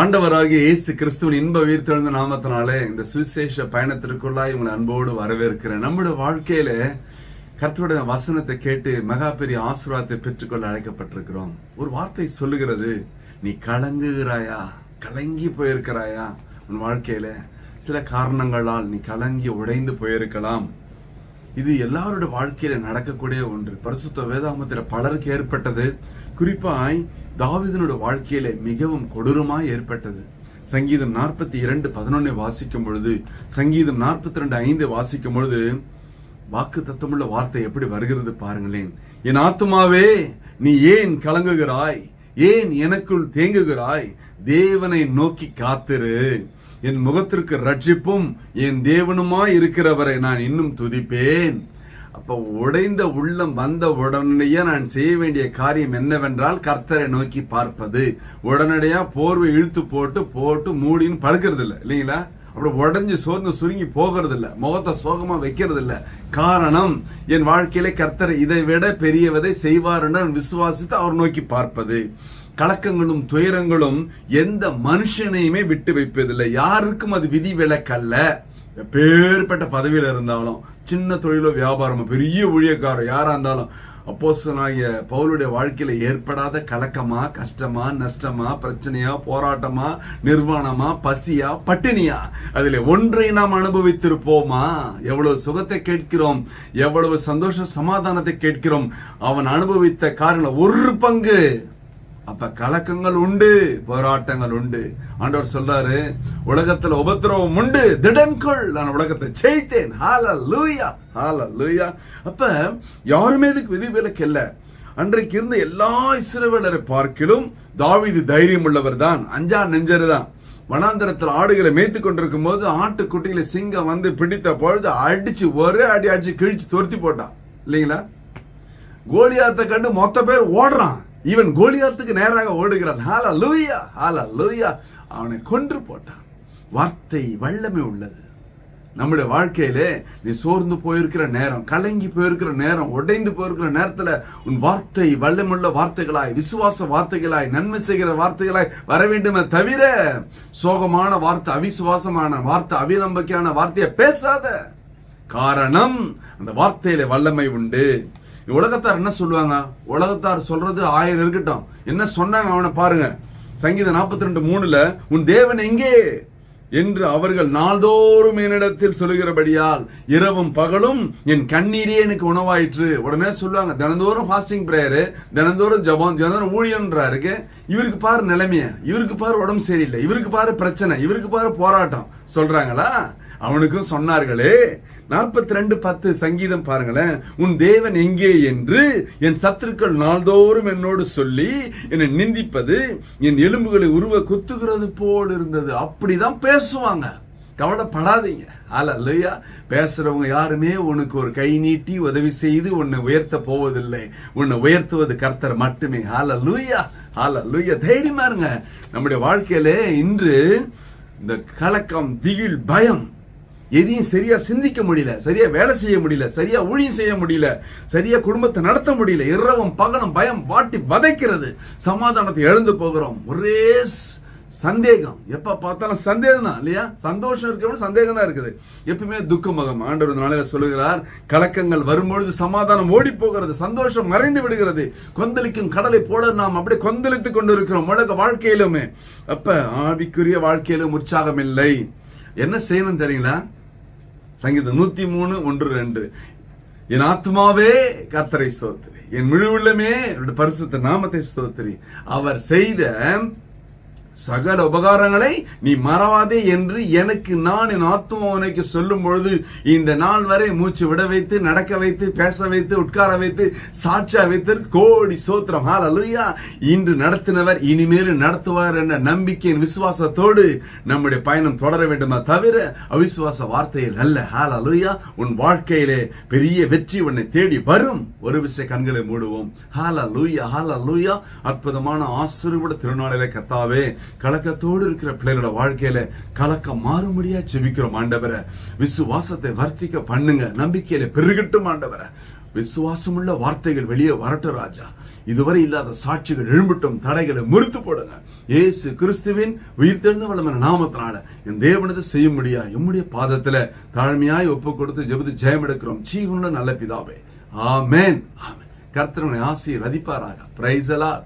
ஆண்டவராகிய இயேசு கிறிஸ்துவின் இன்ப உயிர்த்தெழுந்த நாமத்தினாலே இந்த சுவிசேஷ பயணத்திற்குள்ளாய் உங்களை அன்போடு வரவேற்கிறேன். நம்முடைய வாழ்க்கையில கர்த்தருடைய வசனத்தை கேட்டு மகா பெரிய ஆசீர்வாதத்தை பெற்றுக்கொள்ள அழைக்கப்பட்டிருக்கிறோம். ஒரு வார்த்தை சொல்லுகிறது நீ கலங்குகிறாயா? கலங்கி போயிருக்கிறாயா? உன் வாழ்க்கையில சில காரணங்களால் நீ கலங்கி உடைந்து போயிருக்கலாம். இது எல்லாருடைய வாழ்க்கையில நடக்கக்கூடிய ஒன்று. பரிசுத்த வேதாமத்தில பலருக்கு ஏற்பட்டது. குறிப்பாய் தாவிதனுடைய வாழ்க்கையில மிகவும் கொடூரமாய் ஏற்பட்டது. சங்கீதம் நாற்பத்தி இரண்டு பதினொன்னு வாசிக்கும் பொழுது சங்கீதம் நாற்பத்தி ரெண்டு ஐந்து வாசிக்கும் பொழுது வாக்கு தத்தமுள்ள வார்த்தை எப்படி வருகிறது பாருங்களேன். என் ஆத்துமாவே நீ ஏன் கலங்குகிறாய்? ஏன் எனக்குள் தேங்குகிறாய்? தேவனை நோக்கி காத்திரு. என் முகத்திற்கு ரட்சிப்பும் என் தேவனுமாய் இருக்கிறவரை நான் இன்னும் துதிப்பேன். அப்போ உடைந்த உள்ளம் வந்த உடனேயே நான் செய்ய வேண்டிய காரியம் என்னவென்றால் கர்த்தரை நோக்கி பார்ப்பது. உடனடியாக போர்வை இழுத்து போட்டு போட்டு மூடின்னு படுக்கிறது இல்லை இல்லைங்களா? அப்படி உடஞ்சு சோர்ந்து சுருங்கி போகிறது இல்லை முகத்தை சோகமாக வைக்கிறது இல்லை காரணம் என் வாழ்க்கையிலே கர்த்தர் இதை விட பெரியவதை செய்வாருன்னு நான் விசுவாசித்து அவர் நோக்கி பார்ப்பது. கலக்கங்களும் துயரங்களும் எந்த மனுஷனையுமே விட்டு வைப்பதில்லை. யாருக்கும் அது விதி விலக்கல்ல எப்பேற்பட்ட பதவியில் இருந்தாலும் சின்ன தொழிலோ வியாபாரமோ பெரிய ஊழியக்காரர் யாராக இருந்தாலும் அப்போசனாகிய பவுலுடைய வாழ்க்கையில் ஏற்படாத கலக்கமா கஷ்டமா நஷ்டமா பிரச்சனையா போராட்டமா நிர்வாணமா பசியா பட்டினியா அதில் ஒன்றை நாம் அனுபவித்திருப்போமா? எவ்வளவு சுகத்தை கேட்கிறோம் எவ்வளவு சந்தோஷ சமாதானத்தை கேட்கிறோம் அவன் அனுபவித்த காரணம் ஒரு பங்கு அப்ப கலக்கங்கள் உண்டு போராட்டங்கள் உண்டு. ஆண்டவர் சொல்றாரு உலகத்துல உபத்திரவம் உண்டு திடன்கொள். நான் உலகத்தை ஜெயித்தேன். ஹால லூயா ஹால லூயா அப்ப யாருமே இதுக்கு விதிவிலக்கு இல்ல. அன்றைக்கு இருந்த எல்லா இஸ்ரவேலரை பார்க்கிலும் தாவிது தைரியம் உள்ளவர் தான். அஞ்சா நெஞ்சரு தான். வனாந்தரத்தில் ஆடுகளை மேய்த்து கொண்டிருக்கும் போது ஆட்டுக்குட்டியில சிங்கம் வந்து பிடித்த பொழுது அடிச்சு ஒரே அடி அடிச்சு கிழிச்சு துரத்தி போட்டான். இல்லைங்களா? கோலியாத்த கண்டு மொத்த பேர் ஓடுறான். இவன் கோலியாத்துக்கு நேராக ஓடுகிறான். ஹாலா லூயா ஹாலா லூயா அவனை கொன்று போட்டான். வார்த்தை வல்லமை உள்ளது. நம்முடைய வாழ்க்கையிலே நீ சோர்ந்து போயிருக்கிற நேரம் கலங்கி போயிருக்கிற நேரம் உடைந்து போயிருக்கிற நேரத்துல உன் வார்த்தை வல்லமுள்ள வார்த்தைகளாய் விசுவாச வார்த்தைகளாய் நன்மை செய்கிற வார்த்தைகளாய் வர வேண்டுமே தவிர சோகமான வார்த்தை அவிசுவாசமான வார்த்தை அவிநம்பிக்கையான வார்த்தையை பேசாத. காரணம் அந்த வார்த்தையில வல்லமை உண்டு. உலகத்தார் என்ன சொல்லுவாங்க? உலகத்தார் சொல்றது ஆயிரம் இருக்கட்டும். என்ன சொன்னாங்க அவனை பாருங்க. சங்கீத நாற்பத்தி ரெண்டு மூணுல உன் தேவன் எங்கே? என்று அவர்கள் நாள்தோறும் என்னிடத்தில் சொல்லுகிறபடியால் இரவும் பகலும் என் கண்ணீரே எனக்கு உணவாயிற்று. உடனே சொல்லுவாங்க தினந்தோறும் ஃபாஸ்டிங் ப்ரேயரு தினந்தோறும் ஜபம் தினந்தோறும் ஊழியன்றாருக்கு இவருக்கு பாரு நிலைமைய இவருக்கு பாரு உடம்பு சரியில்லை இவருக்கு பாரு பிரச்சனை இவருக்கு பாரு போராட்டம். சொல்றாங்களா? அவனுக்கும் சொன்னார்களே நாற்பத்தி ரெண்டு பத்து சங்கீதம் பாருங்களேன். உன் தேவன் எங்கே என்று என் சத்துருக்கள் நாள்தோறும் என்னோடு சொல்லி என்னை நிந்திப்பது என் எலும்புகளை உருவ குத்துகிறது போல் இருந்தது. அப்படிதான் பேசுவாங்க. கவலைப்படாதீங்க. அல்ல இல்லையா பேசுறவங்க யாருமே உனக்கு ஒரு கை நீட்டி உதவி செய்து உன்னை உயர்த்த போவதில்லை. உன்னை உயர்த்துவது கர்த்தர் மட்டுமே. ஆல லூயா ஆல லூயா தைரியமா இருங்க. நம்முடைய வாழ்க்கையிலே இன்று இந்த கலக்கம் திகில் பயம் எதையும் சரியா சிந்திக்க முடியல சரியா வேலை செய்ய முடியல சரியா ஊழியம் செய்ய முடியல சரியா குடும்பத்தை நடத்த முடியல இரவும் பகலும் பயம் வாட்டி வதைக்கிறது சமாதானத்தை எழுந்து போகிறோம். ஒரே சந்தேகம். எப்ப பார்த்தாலும் சந்தேகம் தான் இல்லையா? சந்தோஷம் இருக்க சந்தேகம் தான் இருக்குது. எப்பவுமே துக்கமகம் ஆண்டவர் நாளையில் சொல்லுகிறார் கலக்கங்கள் வரும்பொழுது சமாதானம் ஓடி போகிறது சந்தோஷம் மறைந்து விடுகிறது. கொந்தளிக்கும் கடலை போல நாம் அப்படியே கொந்தளித்துக் கொண்டு இருக்கிறோம் உலக வாழ்க்கையிலுமே. அப்ப ஆவிக்குரிய வாழ்க்கையிலும் உற்சாகம் இல்லை. என்ன செய்யணும் தெரியுங்களா? சங்கீதம் நூத்தி மூணு ஒன்று ரெண்டு. என் ஆத்மாவே கர்த்தரை ஸ்தோத்திரி. என் முழு உள்ளமே பரிசுத்த நாமத்தை ஸ்தோத்திரி. அவர் செய்த சகல உபகாரங்களை நீ மறவாதே என்று எனக்கு நான் என் ஆத்மாவனைக்கு சொல்லும் பொழுது இந்த நாள் வரை மூச்சு விட வைத்து நடக்க வைத்து பேச வைத்து உட்கார வைத்து சாட்சியா வைத்து கோடி சோத்திரம். ஹalleluya இன்று நடத்தினவர் இனிமேல் நடத்துவார் என்ற நம்பிக்கையின் விசுவாசத்தோடு நம்முடைய பயணம் தொடர வேண்டுமா தவிர அவிசுவாச வார்த்தையில் அல்ல. ஹalleluya உன் வாழ்க்கையிலே பெரிய வெற்றி உன்னை தேடி வரும். ஒரு விஷய கண்களை மூடுவோம். ஹalleluya ஹalleluya அற்புதமான ஆசிரியர் திருநாளிலே கத்தாவே கலக்கத்தோடு இருக்கிற பிள்ளைகளோட வாழ்க்கையில கலக்கம் மாறும்படியா செபிக்கிறோம் ஆண்டவரை. விசுவாசத்தை வர்த்திக்க பண்ணுங்க. நம்பிக்கையில பெருகட்டும் ஆண்டவரை. விசுவாசமுள்ள வார்த்தைகள் வெளியே வரட்டும் ராஜா. இதுவரை இல்லாத சாட்சிகள் எழும்பட்டும் தடைகளை முறித்து போடுங்க. இயேசு கிறிஸ்துவின் உயிர்த்தெழுந்த வல்லமான நாமத்தினால என் தேவனது செய்ய முடியா எம்முடைய பாதத்துல தாழ்மையாய் ஒப்பு கொடுத்து ஜெபத்து ஜெயம் எடுக்கிறோம். ஜீவனுள்ள நல்ல பிதாவே. ஆமேன். ஆமேன். கர்த்தனுடைய உங்களை ரதிப்பாராக பிரைசலா